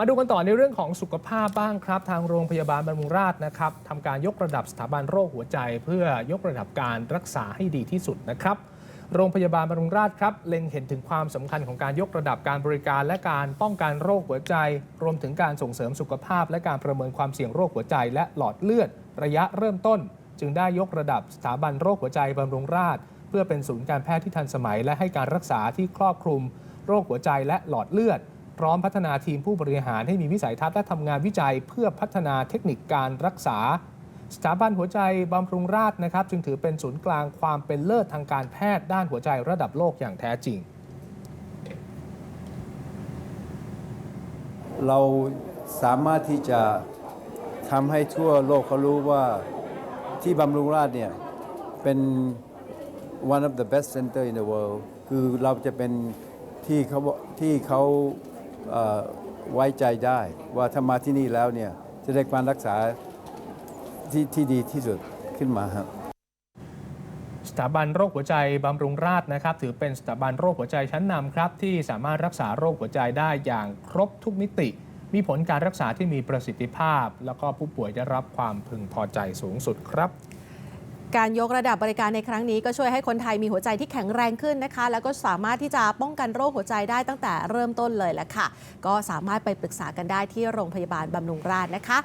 มาดูกันต่อในเรื่องของสุขภาพบ้างครับ ทางโรงพยาบาลบำรุงราษฎร์นะครับทำการยกระดับสถาบันโรคหัวใจ เพื่อยกระดับการรักษาให้ดีที่สุดนะครับ โรงพยาบาลบำรุงราษฎร์ครับเล็งเห็นถึงความสำคัญของการยกระดับการบริการ และการป้องกันโรคหัวใจ รวมถึงการส่งเสริมสุขภาพ และการประเมินความเสี่ยงโรคหัวใจ และหลอดเลือด ระยะเริ่มต้น จึงได้ยกระดับสถาบันโรคหัวใจบำรุงราษฎร์เพื่อเป็นศูนย์การแพทย์ที่ทันสมัย และให้การรักษาที่ครอบคลุม โรคหัวใจและหลอดเลือด พร้อมพัฒนาทีมผู้บริหารให้มีวิสัยทัศน์และทำงานวิจัย เพื่อพัฒนาเทคนิคการรักษา สถาบันหัวใจบำรุงราษฎร์นะครับ จึงถือเป็นศูนย์กลางความเป็นเลิศทางการแพทย์ด้านหัวใจระดับโลกอย่างแท้จริง เราสามารถที่จะทำให้ทั่วโลกเขารู้ว่าที่บำรุงราษฎร์เนี่ยเป็น one of the best center in the world คือเราจะเป็นที่เขาที่เขา ไว้ใจได้ว่าถ้ามาที่นี่แล้วเนี่ยจะได้การรักษาที่ที่ดีที่สุดขึ้นมาครับสถาบันโรคหัวใจบำรุงราษฎร์นะครับ ถือเป็นสถาบันโรคหัวใจชั้นนำครับ ที่สามารถรักษาโรคหัวใจได้อย่างครบทุกมิติ มีผลการรักษาที่มีประสิทธิภาพ แล้วก็ผู้ป่วยได้รับความพึงพอใจสูงสุดครับ การยกระดับบริการในครั้งนี้ก็ช่วยให้คนไทยมีหัวใจที่แข็งแรงขึ้นนะคะ แล้วก็สามารถที่จะป้องกันโรคหัวใจได้ตั้งแต่เริ่มต้นเลยแหละค่ะ ก็สามารถไปปรึกษากันได้ที่โรงพยาบาลบำรุงราษฎร์นะคะ